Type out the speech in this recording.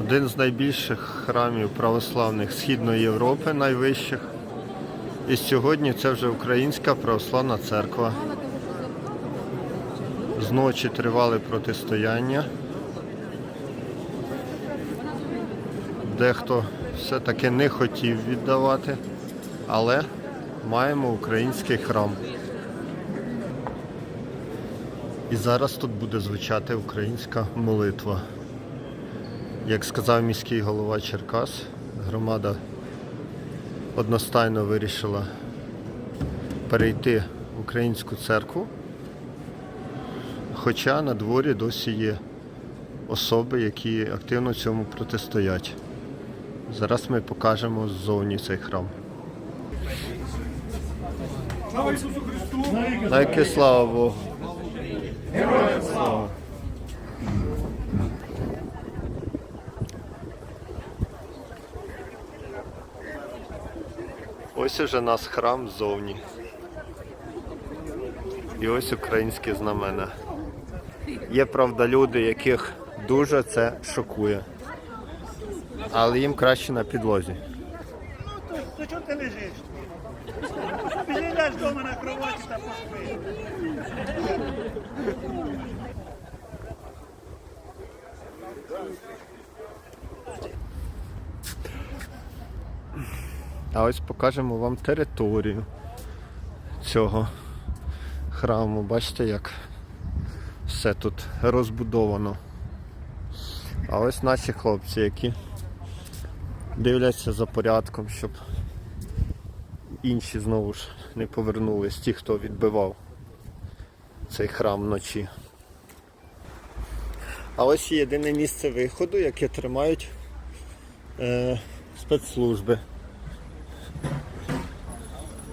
Один з найбільших храмів православних Східної Європи, найвищих. І сьогодні це вже Українська православна церква. Зночі тривали протистояння. Дехто все-таки не хотів віддавати, але маємо український храм. І зараз тут буде звучати українська молитва. Як сказав міський голова Черкас, громада одностайно вирішила перейти в українську церкву, хоча на дворі досі є особи, які активно цьому протистоять. Зараз ми покажемо ззовні цей храм. Слава Ісусу Христу! Слава Богу. Слава. Ось уже нас храм ззовні. І ось українські знамена. Є, правда, люди, яких дуже це шокує. Але їм краще на підлозі. То чого ти лежиш? Біжи ляж вдома на кроваті та поспи. А ось покажемо вам територію цього храму. Бачите, як все тут розбудовано. А ось наші хлопці, які дивляться за порядком, щоб інші знову ж не повернулись, ті, хто відбивав цей храм вночі. А ось єдине місце виходу, яке тримають е, спецслужби.